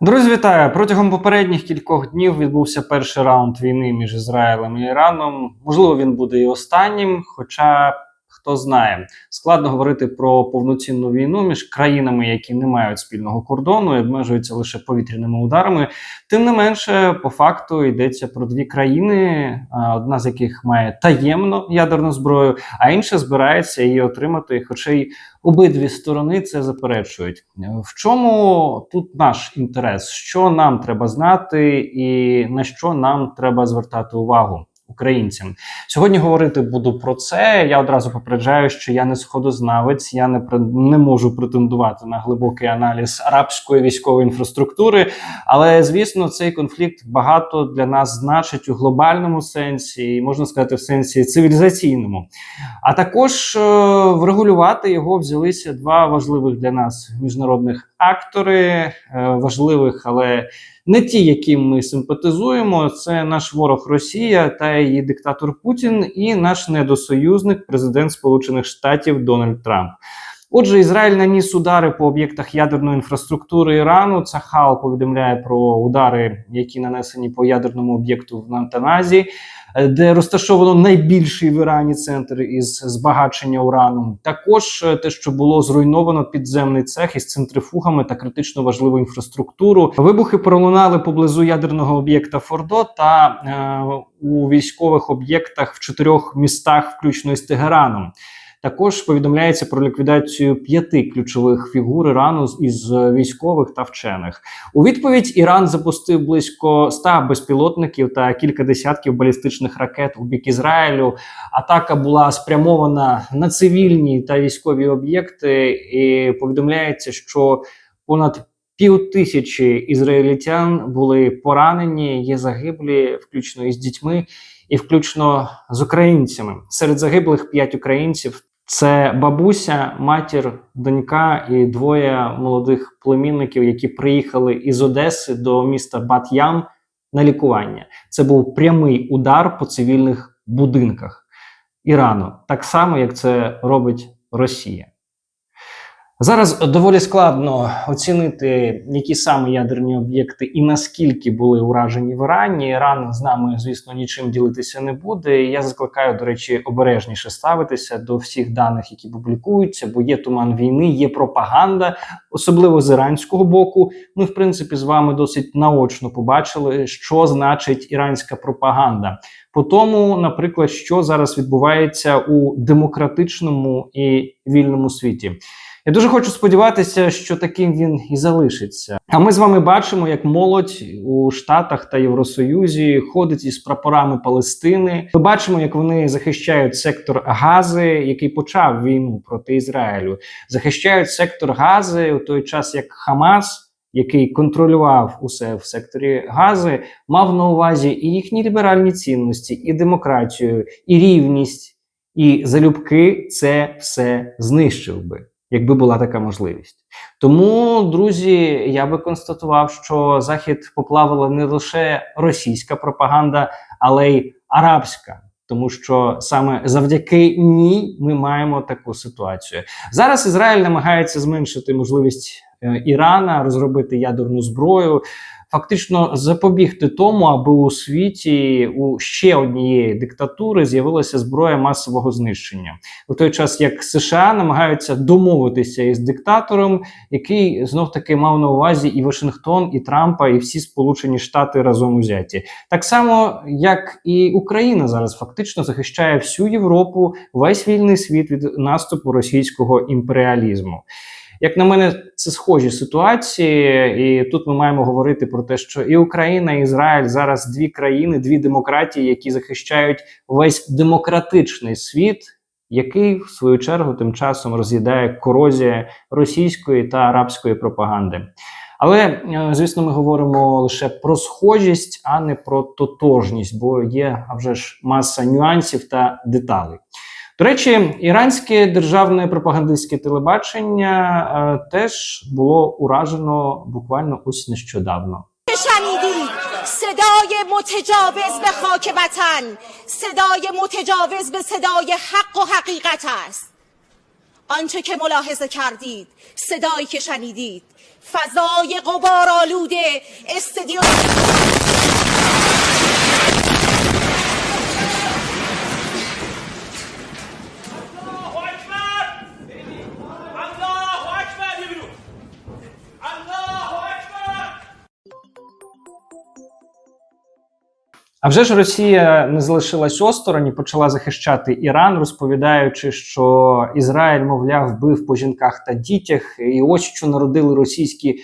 Друзі, вітаю! Протягом попередніх кількох днів відбувся перший раунд війни між Ізраїлем і Іраном. Можливо, він буде і останнім, хоча хто знає, складно говорити про повноцінну війну між країнами, які не мають спільного кордону і обмежуються лише повітряними ударами. Тим не менше, по факту йдеться про дві країни, одна з яких має таємну ядерну зброю, а інша збирається її отримати, хоча й обидві сторони це заперечують. В чому тут наш інтерес? Що нам треба знати, і на що нам треба звертати увагу? Українцям сьогодні говорити буду про це. Я одразу попереджаю, що я не сходознавець, я не не можу претендувати на глибокий аналіз арабської військової інфраструктури. Але звісно, цей конфлікт багато для нас значить у глобальному сенсі, і можна сказати, в сенсі цивілізаційному. А також е, врегулювати його взялися два важливих для нас міжнародних актори, е, важливих, але не ті, яким ми симпатизуємо. Це наш ворог Росія та її диктатор Путін, і наш недосоюзник, президент Сполучених Штатів Дональд Трамп. Отже, Ізраїль наніс удари по об'єктах ядерної інфраструктури Ірану. Цахал повідомляє про удари, які нанесені по ядерному об'єкту в Нантаназі, е, де розташовано найбільший в Ірані центр із збагачення урану. Також е, те, що було зруйновано підземний цех із центрифугами та критично важливу інфраструктуру. Вибухи пролунали поблизу ядерного об'єкта Фордо та е, у військових об'єктах в чотирьох містах, включно із Тегераном. Також повідомляється про ліквідацію п'яти ключових фігур Ірану із військових та вчених. У відповідь Іран запустив близько ста безпілотників та кілька десятків балістичних ракет у бік Ізраїлю. Атака була спрямована на цивільні та військові об'єкти, і повідомляється, що понад пів тисячі ізраїльтян були поранені, є загиблі, включно із дітьми, і включно з українцями. Серед загиблих п'ять українців. Це бабуся, матір, донька і двоє молодих племінників, які приїхали із Одеси до міста Бат-Ям на лікування. Це був прямий удар по цивільних будинках Ірану, так само як це робить Росія. Зараз доволі складно оцінити, які саме ядерні об'єкти і наскільки були уражені в Ірані. Іран з нами, звісно, нічим ділитися не буде. Я закликаю, до речі, обережніше ставитися до всіх даних, які публікуються, бо є туман війни, є пропаганда, особливо з іранського боку. Ми, в принципі, з вами досить наочно побачили, що значить іранська пропаганда. По тому, наприклад, що зараз відбувається у демократичному і вільному світі. Я дуже хочу сподіватися, що таким він і залишиться. А ми з вами бачимо, як молодь у Штатах та Євросоюзі ходить із прапорами Палестини. Ми бачимо, як вони захищають сектор Гази, який почав війну проти Ізраїлю. Захищають сектор Гази у той час, як Хамас. Який контролював усе в секторі Гази, мав на увазі і їхні ліберальні цінності, і демократію, і рівність, і залюбки це все знищив би якби була така можливість. Тому, друзі, я би констатував, що Захід поплавила не лише російська пропаганда, але й арабська. Тому що саме завдяки ній ми маємо таку ситуацію. Зараз Ізраїль намагається зменшити можливість е, Ірана розробити ядерну зброю, фактично запобігти тому, аби у світі у ще однієї диктатури з'явилася зброя масового знищення у той час, як США намагаються домовитися із диктатором, який знов таки мав на увазі і Вашингтон, і Трампа, і всі Сполучені Штати разом узяті. Так само, як і Україна зараз фактично захищає всю Європу, весь вільний світ від наступу російського імперіалізму. Як на мене, це схожі ситуації, і тут ми маємо говорити про те, що і Україна, і Ізраїль зараз дві країни, дві демократії, які захищають весь демократичний світ, який в свою чергу тим часом роз'їдає корозія російської та арабської пропаганди. Але е, звісно, ми говоримо лише про схожість, а не про тотожність, бо є а вже ж маса нюансів та деталей. До речі, іранське державне пропагандистське телебачення е, теж було уражено буквально ось нещодавно. که شنیدید صدای متجاوز به خاک وطن صدای متجاوز به صدای حق و حقیقت است آنچه که ملاحظه کردید صدایی که شنیدید فضای غبارآلود استدیو А вже ж Росія не залишилась осторонь і почала захищати Іран, розповідаючи, що Ізраїль, мовляв, вбив по жінках та дітях, і ось що народили російські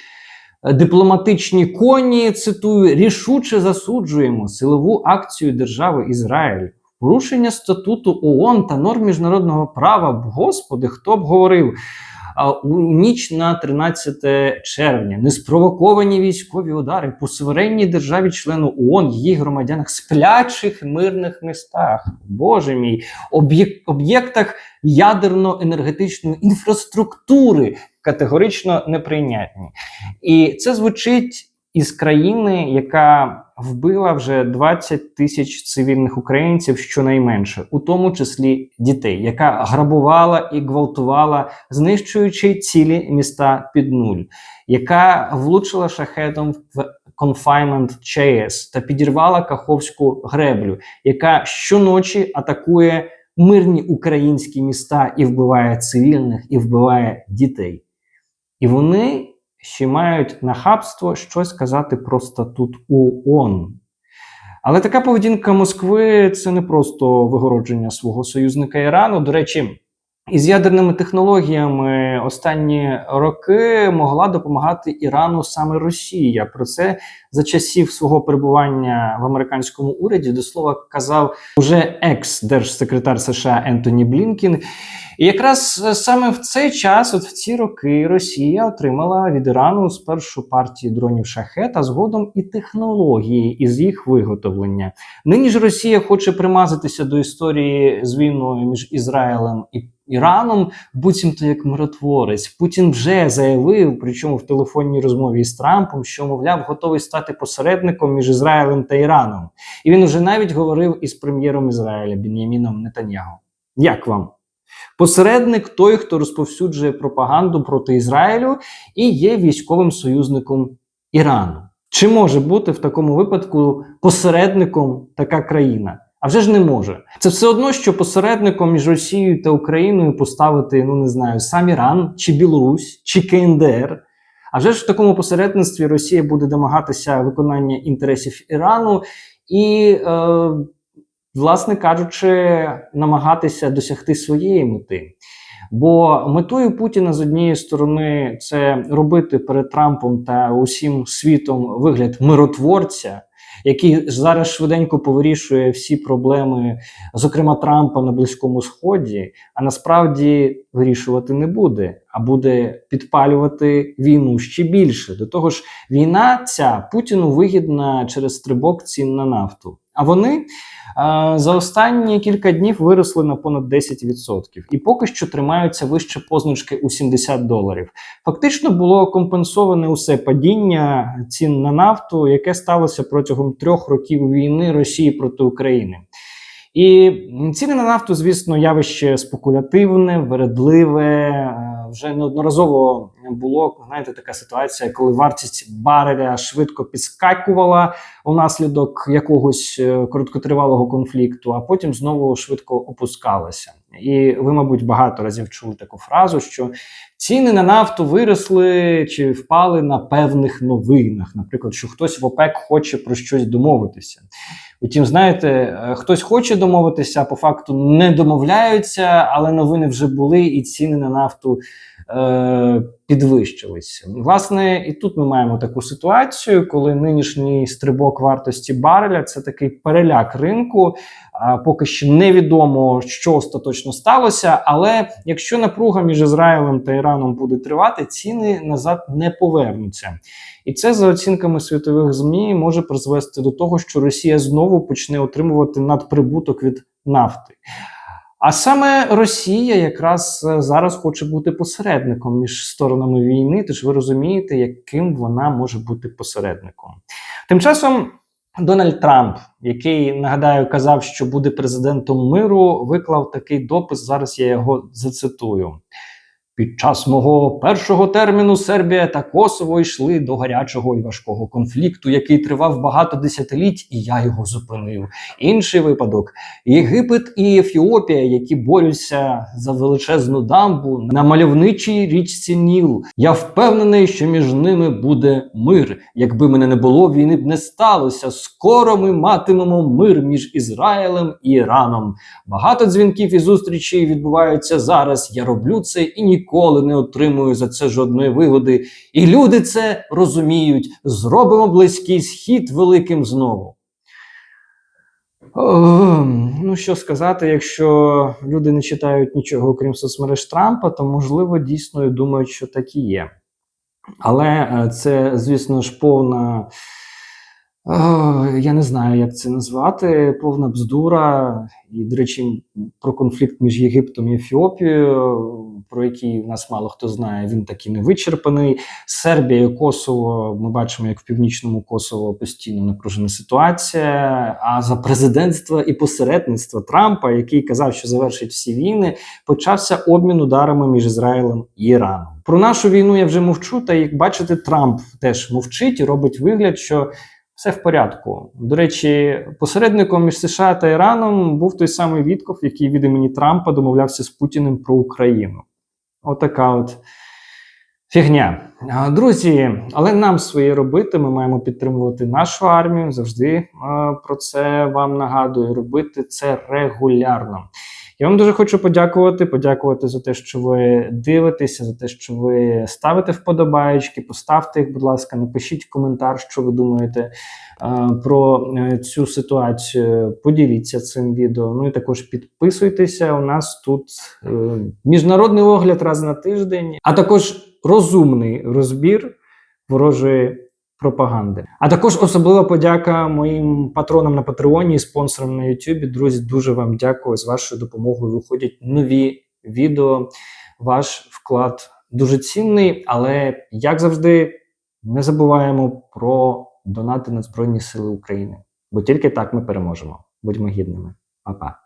е, дипломатичні коні. Цитую, рішуче засуджуємо силову акцію держави Ізраїль. Порушення статуту ООН та норм міжнародного права. Господи, хто б говорив? У ніч на 13 червня неспровоковані військові удари по суверенній державі члену ООН, її громадянах сплячих мирних містах. Боже мій, об'єк- об'єктах ядерно-енергетичної інфраструктури категорично неприйнятні. І це звучить із країни, яка вбила вже 20 тисяч цивільних українців щонайменше, у тому числі дітей, яка грабувала і гвалтувала, знищуючи цілі міста під нуль, яка влучила шахетом в confinement ЧАЕС та підірвала Каховську греблю, яка щоночі атакує мирні українські міста і вбиває цивільних, і вбиває дітей. І вони ще мають нахабство щось казати про статут ООН. Але така поведінка Москви це не просто вигородження свого союзника Ірану. До речі, із ядерними технологіями останні роки могла допомагати Ірану саме Росія. Про це за часів свого перебування в американському уряді до слова казав уже екс-держсекретар США Ентоні Блінкін. І якраз е, саме в цей час, от в ці роки, Росія отримала від Ірану спершу партії дронів шахет, а згодом і технології із їх виготовлення. Нині ж Росія хоче примазатися до історії з війною між Ізраїлем і Іраном, буцімто як миротворець. Путін вже заявив, причому в телефонній розмові із Трампом, що мовляв готовий стати посередником між Ізраїлем та Іраном. І він уже навіть говорив із прем'єром Ізраїля Бен'яміном Нетаньягу. Як вам? Посередник той, хто розповсюджує пропаганду проти Ізраїлю і є військовим союзником Ірану. Чи може бути в такому випадку посередником така країна? А вже ж не може. Це все одно, що посередником між Росією та Україною поставити, ну не знаю, сам Іран, чи Білорусь, чи КНДР. А вже ж в такому посередництві Росія буде домагатися виконання інтересів Ірану і, е, власне кажучи, намагатися досягти своєї мети. Бо метою Путіна з однієї сторони це робити перед Трампом та усім світом вигляд миротворця, який зараз швиденько повирішує всі проблеми, зокрема Трампа на Близькому Сході, а насправді вирішувати не буде, а буде підпалювати війну ще більше. До того ж, війна ця Путіну вигідна через стрибок цін на нафту. А вони за останні кілька днів виросли на понад 10% і поки що тримаються вище позначки у 70 доларів. Фактично було компенсоване усе падіння цін на нафту, яке сталося протягом трьох років війни Росії проти України. І ціни на нафту, звісно, явище спекулятивне, вередливе. Е, Вже неодноразово було знаєте, така ситуація, коли вартість бареля швидко підскакувала унаслідок якогось е, короткотривалого конфлікту, а потім знову швидко опускалася. І ви, мабуть, багато разів чули таку фразу, що ціни на нафту виросли чи впали на певних новинах. Наприклад, що хтось в ОПЕК хоче про щось домовитися. Утім, знаєте, е, хтось хоче домовитися, а по факту не домовляються, але новини вже були, і ціни на нафту е, підвищилися. Власне, і тут ми маємо таку ситуацію, коли нинішній стрибок вартості бареля це такий переляк ринку. Поки що невідомо, що остаточно сталося. Але якщо напруга між Ізраїлем та Іраном буде тривати, ціни назад не повернуться. І це за оцінками світових змі може призвести до того, що Росія знову почне отримувати надприбуток від нафти. А саме Росія якраз е, зараз хоче бути посередником між сторонами війни. Тож ви розумієте, яким вона може бути посередником. Тим часом Дональд Трамп, який нагадаю, казав, що буде президентом миру, виклав такий допис. Зараз я його зацитую. Під час мого першого терміну Сербія та Косово йшли до гарячого і важкого конфлікту, який тривав багато десятиліть, і я його зупинив. Інший випадок: Єгипет і Ефіопія, які борються за величезну дамбу на мальовничій річці Ніл. Я впевнений, що між ними буде мир. Якби мене не було, війни б не сталося. Скоро ми матимемо мир між Ізраїлем і Іраном. Багато дзвінків і зустрічей відбуваються зараз. Я роблю це і ніколи не отримую за це жодної вигоди. І люди це розуміють. Зробимо близький схід великим знову. О, ну що сказати, якщо люди не читають нічого окрім соцмереж Трампа, то можливо дійсно і думають, що так і є. Але е, це, звісно ж, повна. Е, Я не знаю, як це назвати, повна бздура. І, до речі, про конфлікт між Єгиптом і Ефіопією, про який в нас мало хто знає, він таки не вичерпаний. Сербія і Косово, ми бачимо, як в північному Косово постійно напружена ситуація. А за президентства і посередництва Трампа, який казав, що завершить всі війни, почався обмін ударами між Ізраїлем і Іраном. Про нашу війну я вже мовчу. Та як бачите, Трамп теж мовчить і робить вигляд, що все в порядку. До речі, посередником між США та Іраном був той самий Вітков, який від імені Трампа домовлявся з Путіним про Україну. Отака от фігня. Друзі, але нам своє робити. Ми маємо підтримувати нашу армію. Завжди е, про це вам нагадую. Робити це регулярно. Я вам дуже хочу подякувати. Подякувати за те, що ви дивитеся, за те, що ви ставите вподобаєчки. Поставте їх, будь ласка, напишіть коментар, що ви думаєте е, про е, цю ситуацію. Поділіться цим відео. Ну і також підписуйтеся. У нас тут е, міжнародний огляд раз на тиждень, а також розумний розбір ворожої пропаганди. А також особлива подяка моїм патронам на Патреоні і спонсорам на Ютубі. Друзі, дуже вам дякую. З вашою допомогою виходять нові відео. Ваш вклад дуже цінний, але як завжди, не забуваємо про донати на Збройні Сили України, бо тільки так ми переможемо. Будьмо гідними. Па-па.